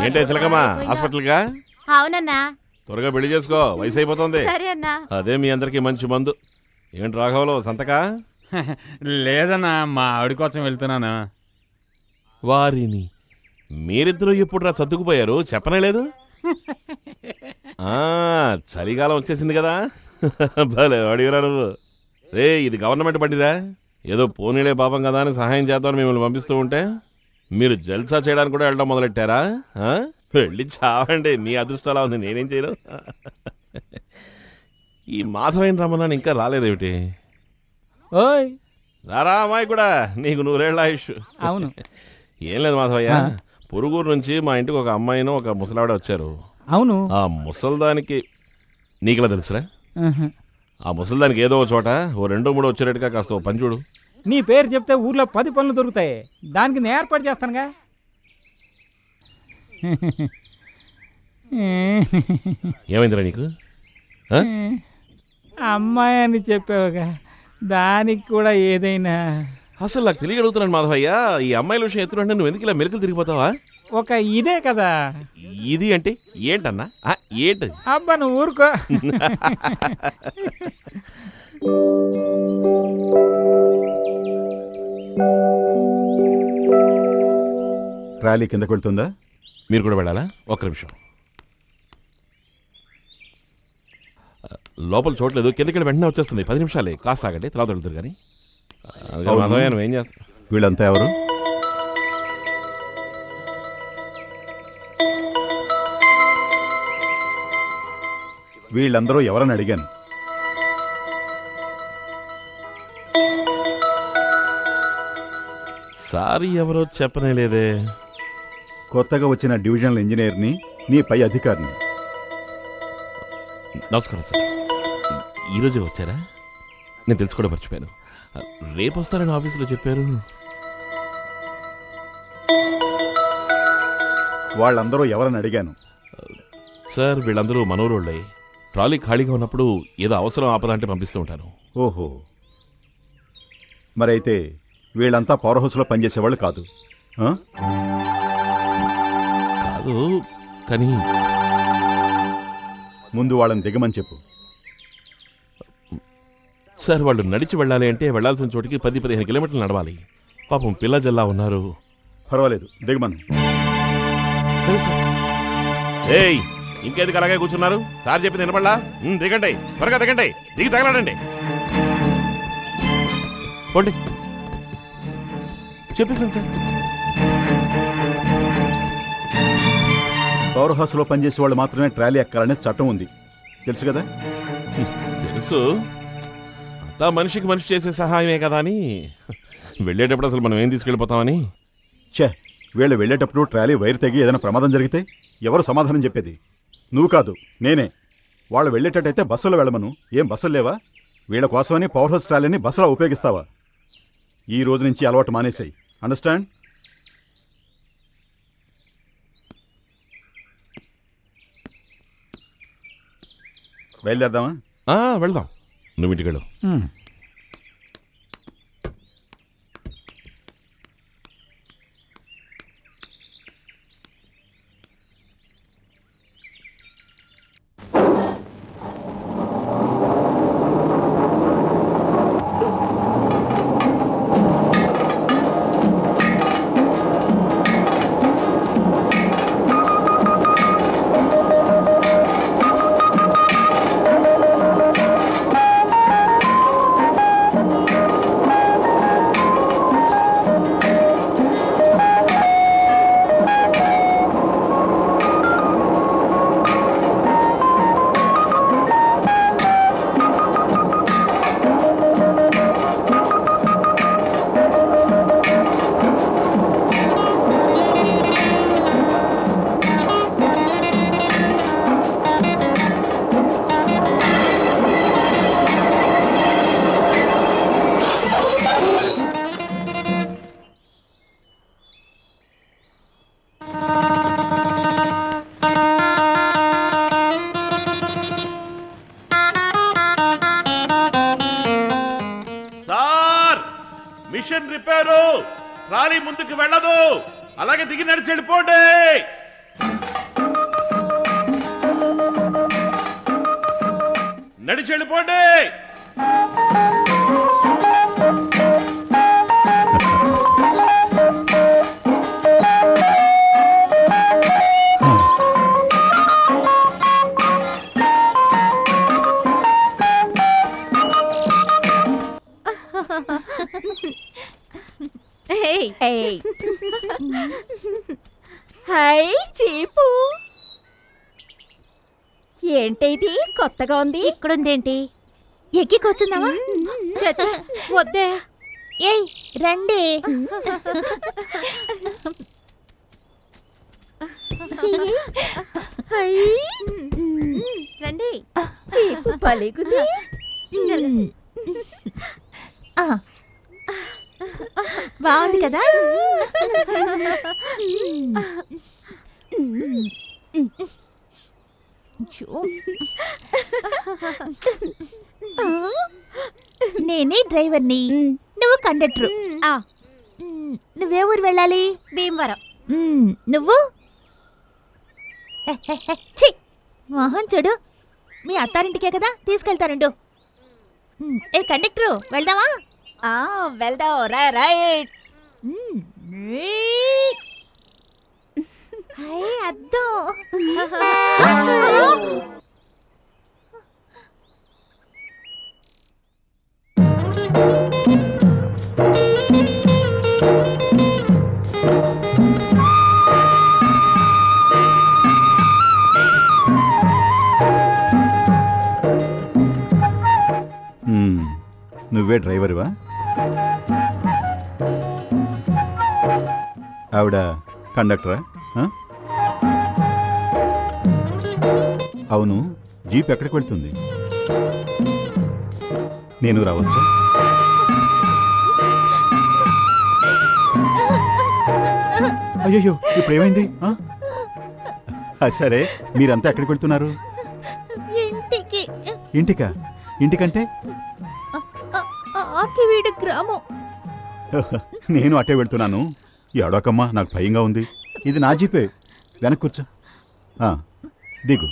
ఏంటే చిలకమ్మా హాస్పిటల్గా అవునన్నా త్వరగా పెళ్ళి చేసుకో వయసు అయిపోతుంది సరే అన్నా అదే మీ అందరికి మంచి మందు ఏంటి రాఘవలో సంతకా లేదన్నా మా ఆవిడ కోసం వెళ్తున్నాను వారిని మీరిద్దరూ ఎప్పుడు రా సర్దుకుపోయారు చెప్పనే లేదు చలికాలం వచ్చేసింది కదా. భలే అడిగిరా నువ్వు. రే ఇది గవర్నమెంట్ బండిరా. ఏదో పోనీలే పాపం కదా అని సహాయం చేద్దామని మిమ్మల్ని పంపిస్తూ ఉంటే మీరు జల్సా చేయడానికి కూడా వెళ్ళడం మొదలెట్టారా? వెళ్ళి చావండి మీ అదృష్టం అలా ఉంది నేనేం చేయను. ఈ మాధవైన రమణాన్ని ఇంకా రాలేదేమిటి? ఓయ్. రారా అమ్మాయి కూడా నీకు నూరేళ్ళ ఆయుష్. అవును. ఏం లేదు మాధవయ్య. పొరుగురు నుంచి మా ఇంటికి ఒక అమ్మాయిను ఒక ముసలావిడ వచ్చారు. అవును. ఆ ముసల్దానికి నీకులా తెలుసురా? ఆహా. ఆ ముసల్దానికి ఏదో ఒక చోట ఓ రెండో మూడో వచ్చేటట్టుగా కాస్త ఓ పని చూడు. నీ పేరు చెప్తే ఊర్లో పది పనులు దొరుకుతాయి. దానికి నేను ఏర్పాటు చేస్తానుగా. ఏమైందిరా నీకు? ఆ? అమ్మాయి అని చెప్పావుగా. దానికి కూడా ఏదైనా అసలు నాకు తెలియగలుగుతున్నాను మాధవయ్య. ఈ అమ్మాయిల విషయం ఎత్తునంటే నువ్వు ఎందుకు ఇలా మెరుకులు తిరిగిపోతావా? ఒక ఇదే కదా. ఇది అంటే ఏంటన్నా? ఆ, ఏంటది? అబ్బా నువ్వు ఊరుకో. ర్యాలీ కిందకు వెళ్తుందా? మీరు కూడా వెళ్ళాలా? ఒక్క నిమిషం. లోపల చూడలేదు కిందకి వెంటనే వచ్చేస్తుంది. పది నిమిషాలే. కాస్త ఆగండి. తర్వాత వెళ్తారు కానీ. మాధవయ్య నువ్వేం చేస్తావు? వీళ్ళంతా ఎవరు? వీళ్ళందరూ ఎవరని అడిగాను. సారీ ఎవరో చెప్పనే లేదే. కొత్తగా వచ్చిన డివిజనల్ ఇంజనీర్ని నీ పై అధికారిని. నమస్కారం సార్. ఈరోజే వచ్చారా? నేను తెలుసుకోవడం మర్చిపోయాను. రేపు వస్తారని ఆఫీసులో చెప్పారు. వాళ్ళందరూ ఎవరని అడిగాను. సార్ వీళ్ళందరూ మనోరోళ్ళే. ట్రాలీ ఖాళీగా ఉన్నప్పుడు ఏదో అవసరం ఆపద అంటే పంపిస్తూ ఉంటాను. ఓహో. మరైతే వీళ్ళంతా పవర్ హౌస్లో పనిచేసేవాళ్ళు కాదు. ఆ? కాదు కానీ ముందు వాళ్ళని దిగమని చెప్పు. సార్ వాళ్ళు నడిచి వెళ్ళాలి అంటే వెళ్ళాల్సిన చోటికి పది పదిహేను కిలోమీటర్లు నడవాలి. పాపం పిల్ల జల్లా ఉన్నారు. పర్వాలేదు దిగమను. సరే సార్. ఏయ్ ఇంకెందుకు అలాగే కూర్చున్నారు? సార్ చెప్పింది వినపడలా? ఉమ్, దిగండి త్వరగా దిగండి దిగి తగలడండి. పోండి. చెప్పేసాను సార్. పవర్ హౌస్లో పనిచేసే వాళ్ళు మాత్రమే ట్రాలీ ఎక్కాలనే చట్టం ఉంది. తెలుసు కదా? తెలుసు. అంతా మనిషికి మనిషి చేసే సహాయమే కదా అని. వెళ్ళేటప్పుడు అసలు మనం ఏం తీసుకెళ్ళిపోతామని? ఛే వీళ్ళు వెళ్ళేటప్పుడు ట్రాలీ వైర్ తెగి ఏదైనా ప్రమాదం జరిగితే ఎవరు సమాధానం చెప్పేది? నువ్వు కాదు నేనే. వాళ్ళు వెళ్ళేటట్టయితే బస్సులో వెళ్ళమను. ఏం బస్సులు లేవా? వీళ్ళ కోసమని పవర్ హౌస్ ట్రాలీని బస్సులో ఉపయోగిస్తావా? ఈ రోజు నుంచి అలవాటు మానేసాయి. అండర్స్టాండ్? బయలుదేరదామా? ఆ, వెళ్దాం. నువ్వు ఇంటికి మిషన్ రిపేరు. ట్రాలీ ముందుకు వెళ్ళదు. అలాగే దిగి నడిచి వెళ్ళిపోండి. నడిచి వెళ్ళిపోండి. ఏంటైది? కొత్తగా ఉంది. ఇక్కడుందేంటి? ఎక్కి కూర్చుందామా చచ్చ వద్దే. ఏయ్ రండి. రండి. చీపు పలిగుది. బాగుంది కదా? అయ్యో. నేనే డ్రైవర్ని. నువ్వు కండక్టర్. నువ్వే ఊరు వెళ్ళాలి? భీమవరం. నువ్వు? ఛీ! మోహన్ చూడు. మీ అత్తారింటికే కదా? తీసుకెళ్తానుండు. ఉమ్, ఏ కండక్టరు వెళ్దామా? ఆ వెళ్దాం. రైట్ ఉమ్, నీ- అద్దం మ్మ్. నువ్వే డ్రైవర్వా ఆవిడ కండక్టరా ఆ? అవును జీప్ ఎక్కడికి వెళ్తుంది? నేను రావచ్చా? అయ్యయ్యో ఇప్పుడు ఏమైంది సరే మీరంతా ఎక్కడికి వెళ్తున్నారు? ఇంటికి. ఇంటికా? ఇంటికంటే? ఆకివీడు గ్రామం. నేను అటే వెళ్తున్నాను. ఏడోకమ్మా నాకు భయంగా ఉంది. ఇది నా జీపే. వెనక్కి కూర్చో. ఆ, దిగు.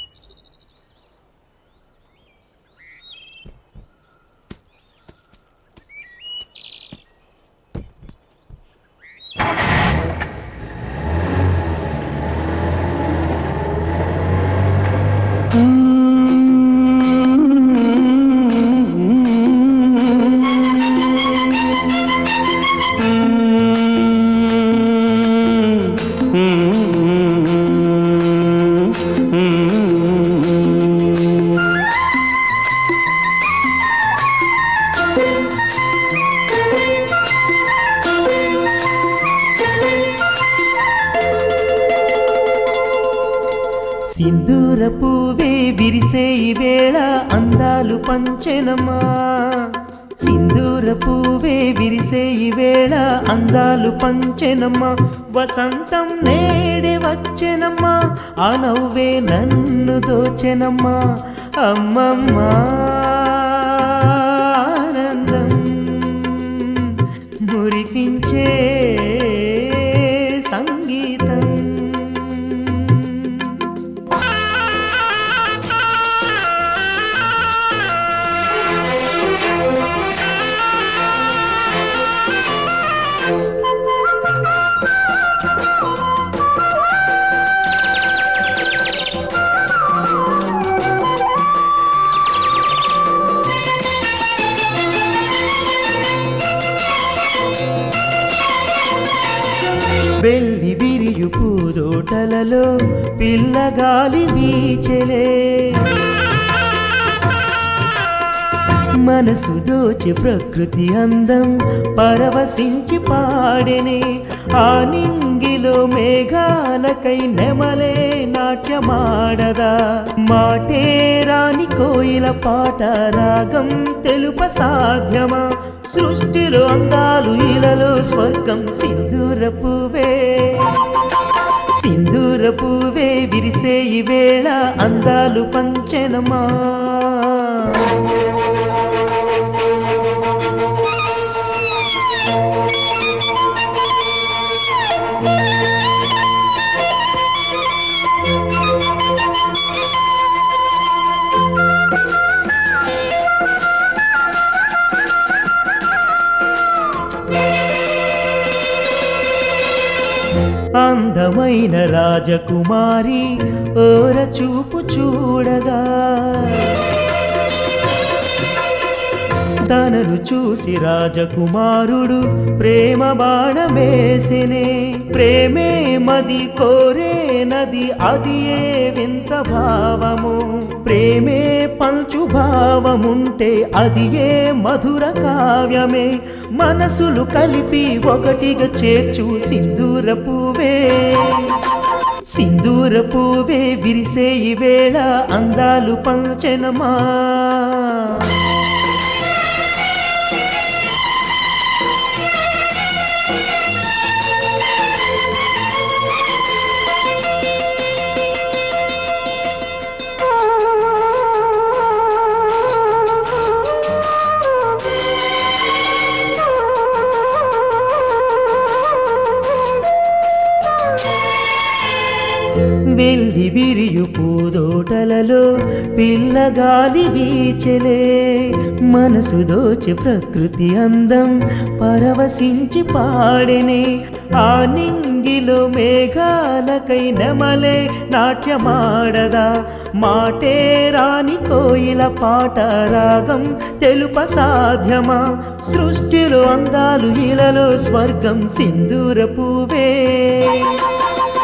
సింధూర పువ్వే విరిసే వేళ అందాలు పంచెనమా సింధూర పువ్వే విరిసే వేళ అందాలు పంచెనమ్మా. వసంతం నేడే వచ్చెనమ్మా. ఆ నవ్వే నన్ను దోచెనమ్మా. అమ్మమ్మా ఆనందం మురిపించే పిల్లగాలి వీచెలే. మనసు దోచి ప్రకృతి అందం పరవశించి పాడెనే. ఆ నింగిలో మేఘాలకై నెమలే నాట్యమాడదా. మాటే రాని కోయిల పాట రాగం తెలుప సాధ్యమా. సృష్టిలో అందాలు ఇలలో స్వర్గం సింధూర పువ్వే సింధూర పువ్వే విరిసే ఈ వేళ అందాలు పంచెనమా? అందమైన రాజకుమారి ఓర చూపు చూడగా. తనను చూసి రాజకుమారుడు ప్రేమ బాణమేసినే. ప్రేమే మది కోరే నది అది ఏ వింత భావము. ప్రేమే పంచు భావముంటే అది ఏ మధుర కావ్యమే. మనసులు కలిపి ఒకటిగా చేర్చు సింధూర పువ్వే. సింధూర పువ్వే విరిసే ఈ వేళ అందాలు పంచనమా గాలి వీచెలే మనసు దోచి ప్రకృతి అందం పరవశించి పాడెనే. ఆ నింగిలో మేఘాలకై నమలే నాట్యమాడదా మాటే రాని కోయిల పాట రాగం తెలుప సాధ్యమా. సృష్టిలో అందాలు ఇలలో స్వర్గం సింధూర పువ్వే.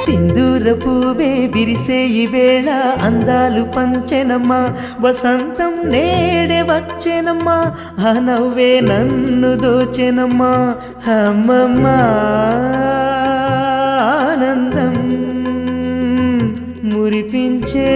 సింధూర పువ్వే విరిసే వేళ అందాలు పంచెనమ్మా. వసంతం నేడే వచ్చెనమ్మా. ఆ నవ్వే నన్ను దోచెనమ్మా. హమ్మమ్మా ఆనందం మురిపించే